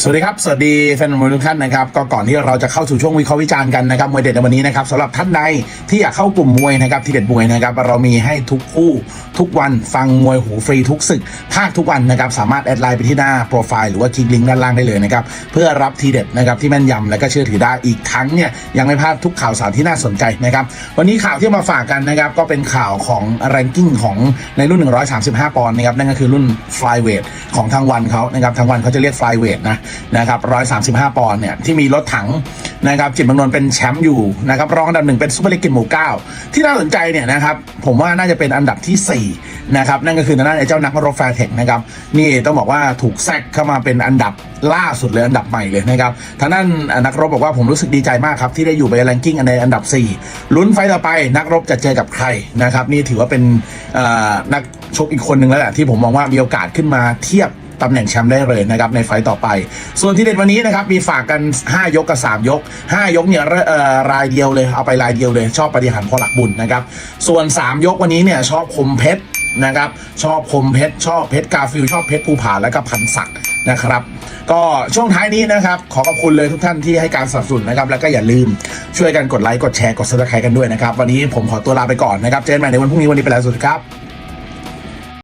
สวัสดีครับ สวัสดีแฟนมวยทุกท่านนะครับก็ก่อนที่เราจะเข้าสู่ช่วงวิเคราะห์วิจารณ์กันนะครับมวยเด็ดในวันนี้นะครับสำหรับท่านใดที่อยากเข้ากลุ่มมวยนะครับที่เด็ดมวยนะครับเรามีให้ทุกคู่ทุกวันฟังมวยหูฟรีทุกศึกภาคทุกวันนะครับสามารถแอดไลน์ไปที่หน้าโปรไฟล์หรือว่าคลิกลิงก์ด้านล่างได้เลยนะครับเพื่อรับทีเด็ดนะครับที่แม่นยำและก็เชื่อถือได้อีกทั้งเนี่ยยังไม่พลาดทุกข่าวสารที่น่าสนใจนะครับวันนี้ข่าวที่มาฝากกันนะครับก็เป็นข่าวของ r a n k i n g ของในรุ่น 135 ปอนด์นะครับนั่นก็คือรุ่น flyweight ของทางวันเขานะครับทางวันเขาจะเรียก flyweight นะนะครับ135ปอนด์เนี่ยที่มีรถถังนะครับจิตรเมืองนนเป็นแชมป์อยู่นะครับรองอันดับหนึ่งเป็นซุปเปอร์เล็กกินหมู่เก้าที่น่าสนใจเนี่ยนะครับผมว่าน่าจะเป็นอันดับทีสี่4 นะครับ นั่นก็คือทางด้านไอ้เจ้านักรบแฟร์เทคนะครับ นี่ต้องบอกว่าถูกแซกเข้ามาเป็นอันดับล่าสุดเลยอันดับใหม่เลยนะครับทางด้านนักรบบอกว่าผมรู้สึกดีใจมากครับที่ได้อยู่ในแรงกิ้งในอันดับ 4 ลุ้นไฟต์ต่อไปนักรบจะเจอกับใครนะครับ นี่ถือว่าเป็นนักชกอีกคนหนึ่งแล้วแหละที่ผมมองว่ามีโอกาสขึ้นมาเทียบ ตำแหน่งแชมป์ได้เลยนะครับในไฟต์ต่อไป ส่วนที่เด็ดวันนี้นะครับมีฝากกัน 5 ยกกับ 3 ยก 5 ยกเนี่ยรายเดียวเลยเอาไปรายเดียวเลยชอบปฏิหารพอหลักบุญนะครับส่วน 3 ยกวันนี้เนี่ยชอบคมเพชรนะครับชอบคมเพชรชอบเพชรกาฟิลชอบเพชรภูผาแล้วก็พันศักดิ์นะครับก็ช่วงท้ายนี้นะครับ ขอขอบคุณเลยทุกท่านที่ให้การสนับสนุนนะครับ แล้วก็อย่าลืมช่วยกันกดไลค์กดแชร์กดซับสไครต์กันด้วยนะครับ วันนี้ผมขอตัวลาไปก่อนนะครับ เจอกันใหม่ในวันพรุ่งนี้วันนี้ไปแล้วสวัสดีครับ